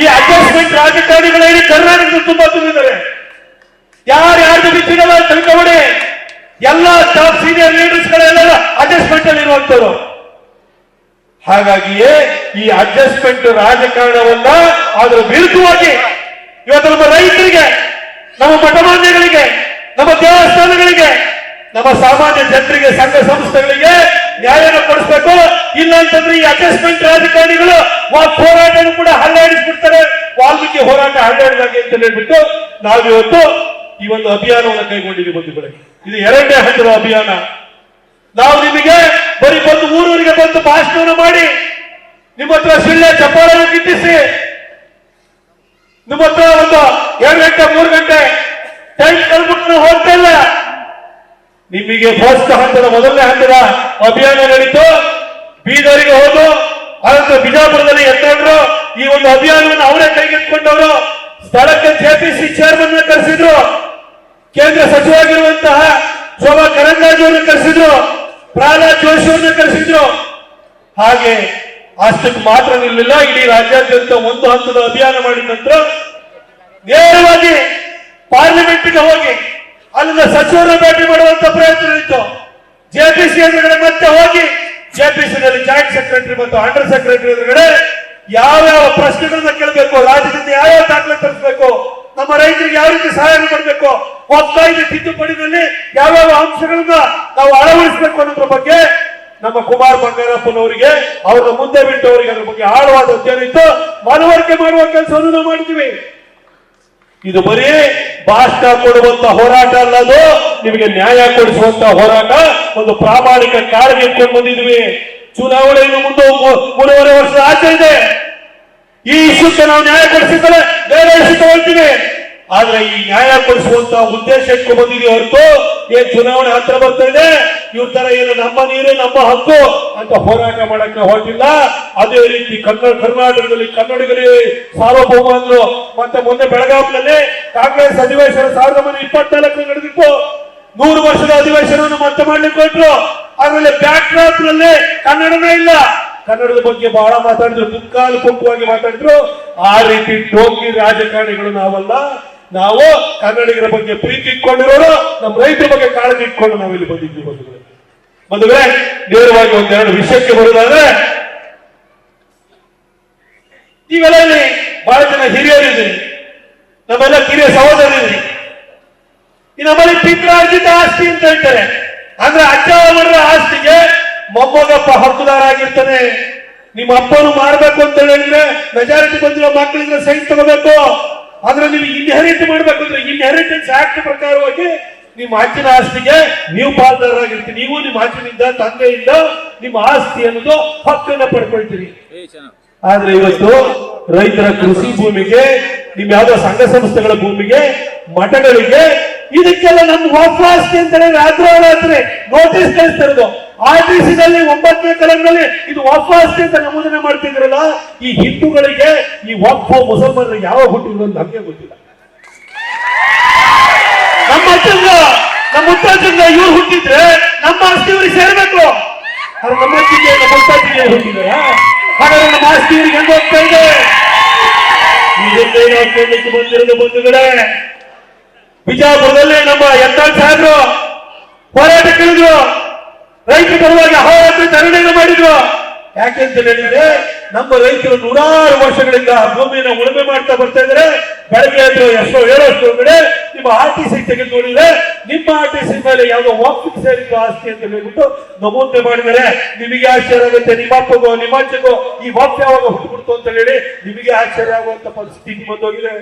ಈ ಅಡ್ಜಸ್ಟ್ಮೆಂಟ್ ರಾಜಕಾರಣಿಗಳೇನು ಕರ್ನಾಟಕದಲ್ಲಿ ತುಂಬಾ ತುಂಬಿದ್ದಾರೆ. ಯಾರು ಬಿಟ್ಟಿರಲ್ಲ ಬಿಟ್ಟಿದಲ್ಲ ತಿಳ್ಕೊಬೇಡಿ ಎಲ್ಲ ಟಾಪ್ ಸೀನಿಯರ್ ಲೀಡರ್ಸ್ ಗಳೆಲ್ಲ ಅಡ್ಜಸ್ಟ್ಮೆಂಟ್ ಅಲ್ಲಿ ಇರುವಂತವರು. ಹಾಗಾಗಿಯೇ ಈ ಅಡ್ಜಸ್ಟ್ಮೆಂಟ್ ರಾಜಕಾರಣವನ್ನ ಅದರ ವಿರುದ್ಧವಾಗಿ ಇವತ್ತು ನಮ್ಮ ರೈತರಿಗೆ, ನಮ್ಮ ಮಠಮಾನ್ಯಗಳಿಗೆ, ನಮ್ಮ ದೇವಸ್ಥಾನಗಳಿಗೆ, ನಮ್ಮ ಸಾಮಾನ್ಯ ಜನರಿಗೆ, ಸಂಘ ಸಂಸ್ಥೆಗಳಿಗೆ ನ್ಯಾಯನ ಕೊಡಿಸ್ಬೇಕು. ಇಲ್ಲ ಅಂತಂದ್ರೆ ಈ ಅಡ್ಜಸ್ಟ್ಮೆಂಟ್ ರಾಜಕಾರಣಿಗಳು ಹೋರಾಟನೂ ಕೂಡ ವಾಲ್ಮೀಕಿ ಹೋರಾಟ ಹಲ್ಲಾಡಿದಾಗೆ ಅಂತ ಹೇಳ್ಬಿಟ್ಟು ನಾವಿವತ್ತು ಈ ಒಂದು ಅಭಿಯಾನವನ್ನು ಕೈಗೊಂಡಿದ್ದೀವಿ ಬಂಧುಗಳೇ ಇದು ಎರಡನೇ ಹಂತದ ಅಭಿಯಾನ. ನಾವು ನಿಮಗೆ ಬರೀ ಬಂದು ಊರೂರಿಗೆ ಬಂದು ಭಾಷಣವನ್ನು ಮಾಡಿ, ನಿಮ್ಮ ಹತ್ರ ಸಿಳ್ಳೆ ಚಪ್ಪಾಳೆಯನ್ನು ಗಿಟ್ಟಿಸಿ ನಿಮ್ಮ ಹತ್ರ ಒಂದು ಎರಡು ಗಂಟೆ, ಮೂರು ಗಂಟೆ ಟೈಮ್ ಕಳ್ಬಿಟ್ಟು ಹೋಗ್ತಾ ಇಲ್ಲ. ನಿಮಗೆ ಫಸ್ಟ್ ಹಂತದ, ಮೊದಲನೇ ಹಂತದ ಅಭಿಯಾನ ನಡೀತು. ಬೀದರಿಗೆ ಹೋದು ಅನಂತರ ಬಿಜಾಪುರದಲ್ಲಿ ಎತ್ತಂಡ್ರು ಈ ಒಂದು ಅಭಿಯಾನವನ್ನು ಅವರೇ ಕೈಗೆತ್ತಿಕೊಂಡವರು. ಸ್ಥಳಕ್ಕೆ ಜೆಪಿಸಿ ಚೇರ್ಮನ್ ಕರೆಸಿದ್ರು. ಕೇಂದ್ರ ಸಚಿವರಾಗಿರುವಂತಹ ಶೋಭಾ ಕರಂದಾಜ್ ಅವರನ್ನು ಕರೆಸಿದ್ರು. ಪ್ರಹ್ಲಾದ್ ಜೋಶಿ ಅವರನ್ನು ಕರೆಸಿದ್ರು. ಹಾಗೆ ಅಷ್ಟಕ್ಕೆ ಮಾತ್ರ ನಿಲ್ಲಿಲ್ಲ. ಇಡೀ ರಾಜ್ಯಾದ್ಯಂತ ಒಂದು ಹಂತದ ಅಭಿಯಾನ ಮಾಡಿದ ನಂತರ ನೇರವಾಗಿ ಪಾರ್ಲಿಮೆಂಟ್ಗೆ ಹೋಗಿ ಅಲ್ಲಿನ ಸಚಿವರ ಭೇಟಿ ಮಾಡುವಂತ ಪ್ರಯತ್ನ ಇತ್ತು. ಜೆಪಿಸಿ ಎದುರುಗಡೆ ಮತ್ತೆ ಹೋಗಿ ಜೆಪಿಸಿ ನಲ್ಲಿ ಜಾಯಿಂಟ್ ಸೆಕ್ರೆಟರಿ ಮತ್ತು ಅಂಡರ್ ಸೆಕ್ರೆಟರಿ ಎದುರುಗಡೆ ಯಾವ್ಯಾವ ಪ್ರಶ್ನೆಗಳನ್ನ ಕೇಳಬೇಕು, ರಾಜ್ಯದಿಂದ ಯಾವ್ಯಾವ ದಾಖಲೆ ತರಿಸಬೇಕು, ನಮ್ಮ ರೈತರಿಗೆ ಯಾವ ರೀತಿ ಸಹಾಯ ಮಾಡಬೇಕು, ಒತ್ತಾಯದ ತಿದ್ದುಪಡಿನಲ್ಲಿ ಯಾವ್ಯಾವ ಅಂಶಗಳನ್ನ ನಾವು ಅಳವಡಿಸಬೇಕು ಅನ್ನೋದ್ರ ಬಗ್ಗೆ ನಮ್ಮ ಕುಮಾರ್ ಬಂಗಾರಪ್ಪನವರಿಗೆ ಅವರ ಮುಂದೆ ಬಿಟ್ಟವರಿಗೆ ಅದ್ರ ಬಗ್ಗೆ ಆಳವಾದ ಅಧ್ಯಯನ ಇತ್ತು. ಮನವರಿಕೆ ಮಾಡುವ ಕೆಲಸವನ್ನು ನಾವು ಇದು ಬರೀ ಭಾಷಣ ಕೊಡುವಂತ ಹೋರಾಟ ಅಲ್ಲದು ನಿಮಗೆ ನ್ಯಾಯ ಕೊಡಿಸುವಂತ ಹೋರಾಟ, ಒಂದು ಪ್ರಾಮಾಣಿಕ ಕಾರ್ಯಕ್ಕೆ ಇಟ್ಕೊಂಡು ಬಂದಿದ್ವಿ. ಚುನಾವಣೆ ಇನ್ನು ಮುಂದೆ ಮೂರುವರೆ ವರ್ಷ ಆಚೆ ಇದೆ. ಈ ಇಶ್ಯೂಕ್ಕೆ ನಾವು ನ್ಯಾಯ ಬೇರೆ ಇಶ್ಯೂ ತಗೊಳ್ತೀವಿ ಆದ್ರೆ ಈ ನ್ಯಾಯ ಕೊಡಿಸುವಂತ ಉದ್ದೇಶ ಇಟ್ಕೊಂಡು ಬಂದಿದೀವಿ ಹೊರತು ಏನ್ ಚುನಾವಣೆ ಹತ್ರ ಬರ್ತಾ ಇದೆ? ಇವ್ರ ತರ ಏನು ನಮ್ಮ ನೀರೇ, ನಮ್ಮ ಹಕ್ಕು ಅಂತ ಹೋರಾಟ ಮಾಡಕ್ಕೆ ಹೋಗಿಲ್ಲ ಅದೇ ರೀತಿ ಕನ್ನಡ, ಕರ್ನಾಟಕದಲ್ಲಿ ಕನ್ನಡಿಗರಿಗೆ ಸಾರ್ವಭೌಮ ಅಂದ್ರು ಮತ್ತೆ ಮೊನ್ನೆ ಬೆಳಗಾವಿನಲ್ಲಿ ಕಾಂಗ್ರೆಸ್ ಅಧಿವೇಶನ ಸಾವಿರದ ಒಂಬೈನೂರ ಇಪ್ಪತ್ನಾಲ್ಕು ನಡೆದಿತ್ತು. ನೂರು ವರ್ಷದ ಅಧಿವೇಶನವನ್ನು ಮತ್ತೆ ಮಾಡ್ಲಿಕ್ಕೆ ಹೊರಟ್ರು. ಅದರಲ್ಲಿ ಬ್ಯಾಕ್ ಕನ್ನಡನೇ ಇಲ್ಲ. ಕನ್ನಡದ ಬಗ್ಗೆ ಬಹಳ ಮಾತಾಡಿದ್ರು ಮುಕ್ಕಾಲು ಕುಂಕುವಾಗಿ ಮಾತಾಡಿದ್ರು. ಆ ರೀತಿ ಟೋಕಿ ರಾಜಕಾರಣಿಗಳು ನಾವಲ್ಲ. ನಾವು ಕನ್ನಡಿಗರ ಬಗ್ಗೆ ಪ್ರೀತಿ ಇಟ್ಕೊಂಡಿರೋರು, ನಮ್ಮ ರೈತರ ಬಗ್ಗೆ ಕಾಳಜಿ ಇಟ್ಕೊಂಡು ನಾವು ಇಲ್ಲಿ ಬಂದಿದ್ವಿ ಬಂಧುಗಳೇ. ಬಂಧುಗಳೇ, ನೇರವಾಗಿ ಒಂದೆರಡು ವಿಷಯಕ್ಕೆ ಬರುವುದಾದ್ರೆ ನೀವೆಲ್ಲ ಇಲ್ಲಿ ಬಹಳ ಜನ ಹಿರಿಯರಿದ್ದೀರಿ. ನಮ್ಮೆಲ್ಲ ಕಿರಿಯ ಸಹೋದರಿದ್ದೀರಿ ನಮ್ಮಲ್ಲಿ ಪಿತ್ರಾರ್ಜಿತ ಆಸ್ತಿ ಅಂತ ಹೇಳ್ತಾರೆ. ಅಂದ್ರೆ ಅಜ್ಜ ಅವರ ಆಸ್ತಿಗೆ ಮೊಮ್ಮಗಪ್ಪ ಹಕ್ಕುದಾರ ಆಗಿರ್ತಾನೆ ನಿಮ್ಮ ಅಪ್ಪನು ಮಾಡ್ಬೇಕು ಅಂತ ಹೇಳಿದ್ರೆ ಮೆಜಾರಿಟಿ ಬಂದಿರೋ ಮಕ್ಕಳಿಂದ ಸೈನ್ ತಗೋಬೇಕು. ಆದ್ರೆ ನೀವು ಇನ್ಹೆರಿಟ್ ಮಾಡ್ಬೇಕು ಅಂದ್ರೆ ಇನ್ಹೆರಿಟೆನ್ಸ್ ಆಕ್ಟ್ ಪ್ರಕಾರವಾಗಿ ನಿಮ್ಮ ಅಜ್ಜನ ಆಸ್ತಿಗೆ ನೀವು ಪಾಲ್ದಾರರಾಗಿರ್ತೀರಿ. ನೀವು ನಿಮ್ಮ ಅಜ್ಜನಿಂದ ತಂದೆಯಿಂದ ನಿಮ್ಮ ಆಸ್ತಿ ಅನ್ನೋದು ಹಕ್ಕನ್ನ ಪಡ್ಕೊಳ್ತೀರಿ. ಆದ್ರೆ ಇವತ್ತು ರೈತರ ಕೃಷಿ ಭೂಮಿಗೆ, ನಿಮ್ ಯಾವ್ದೋ ಸಂಘ ಸಂಸ್ಥೆಗಳ ಭೂಮಿಗೆ, ಮಠಗಳಿಗೆ, ಇದಕ್ಕೆಲ್ಲ ನಮ್ ವಾಪಸ್ ಅಂತ ಹೇಳಿ ರಾತ್ರಿ ನೋಟಿಸ್ ಕಳಿಸ್ತಿರೋದು ಆರ್ ಟಿ ಸಿ ನಲ್ಲಿ ಒಂಬತ್ತನೇ ಕಲಂನಲ್ಲಿ ಇದು ವಾಪಾಸ್ತಿ ಅಂತ ನಮೂದನೆ ಮಾಡ್ತಿದ್ರಲ್ಲ, ಈ ಹಿಂದೂಗಳಿಗೆ ಈ ವಕ್ಫ ಮುಸಲ್ಮಾನರಿಗೆ ಯಾವ ಹುಟ್ಟಿದ್ರು ಅಂತ ನಮಗೆ ಗೊತ್ತಿಲ್ಲ. ನಮ್ಮ ಅಜ್ಜಂಗ, ನಮ್ಮ ಮುತ್ತಜ್ಜಂಗ ಇವ್ರು ಹುಟ್ಟಿದ್ರೆ ನಮ್ಮ ಆಸ್ತಿ ಇವ್ರಿಗೆ ಸೇರ್ಬೇಕು ನಮ್ಮ ಅಜ್ಜಿಗೆ, ನಮ್ಮ ಹುಟ್ಟಿದಾರ? ಹಾಗಾದ್ರೆ ನಮ್ಮ ಆಸ್ತಿ ಇವ್ರಿಗೆ ಹೆಂಗ್ ಹೋಗ್ತಾ ಇದೆ? ಕೇಳಲಿಕ್ಕೆ ಬಂದಿರೋದು ಬಂಧುಗಳೇ ಬಿಜಾಪುರದಲ್ಲಿ ನಮ್ಮ ಯತ್ನಾಳ್ ಸಾಹೇಬ್ರು ಹೋರಾಟಕ್ಕಿಳಿದ್ರು ರೈತರ ಪರವಾಗಿ ಅಹೋರಾತ್ರಿ ಧರಣಿಯನ್ನು ಮಾಡಿದ್ರು. ಯಾಕೆ ಅಂತ ಹೇಳಿದ್ರೆ ನಮ್ಮ ರೈತರು ನೂರಾರು ವರ್ಷಗಳಿಂದ ಭೂಮಿಯನ್ನು ಉಳುಮೆ ಮಾಡ್ತಾ ಬರ್ತಾ ಇದ್ರೆ ಬೆಳಗ್ಗೆ ಎದ್ದು ಎಷ್ಟೋ ಹೇಳೋಷ್ಟು ಕಡೆ ನಿಮ್ಮ ಆರ್ ಟಿ ಸಿ ತೆಗೆದು ನಿಮ್ಮ ಆರ್ ಟಿ ಸಿ ಮೇಲೆ ಯಾವುದೋ ವಾಕಿಂಗ್ ಸೇರಿದ್ದು ಆಸ್ತಿ ಅಂತ ಹೇಳ್ಬಿಟ್ಟು ನಮೂನೆ ಮಾಡಿದರೆ ನಿಮಗೆ ಆಶ್ಚರ್ಯ ಆಗುತ್ತೆ, ನಿಮ್ಮ ಅಪ್ಪಗೋ ಈ ವಾಕ್ಯ ಯಾವಾಗ ಹುಟ್ಟುಬಿಡ್ತು ಅಂತ ಹೇಳಿ ನಿಮಗೆ ಆಶ್ಚರ್ಯ ಆಗುವಂತ ಪರಿಸ್ಥಿತಿ ಬಂದೋಗಿದೆ.